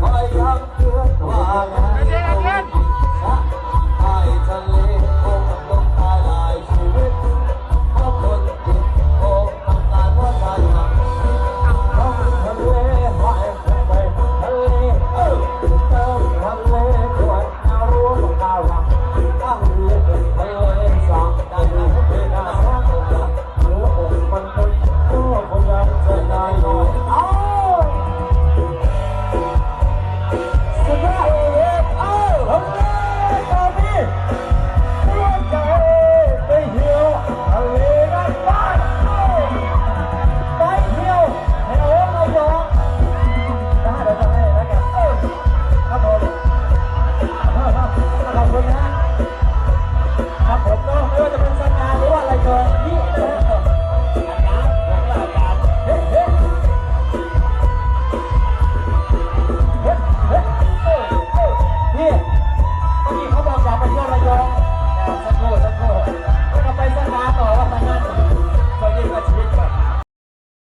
คอยย้ำเตือว่า ว่าจะเป็นสัญญาณหรือว่าอะไรเกิดนี่นะ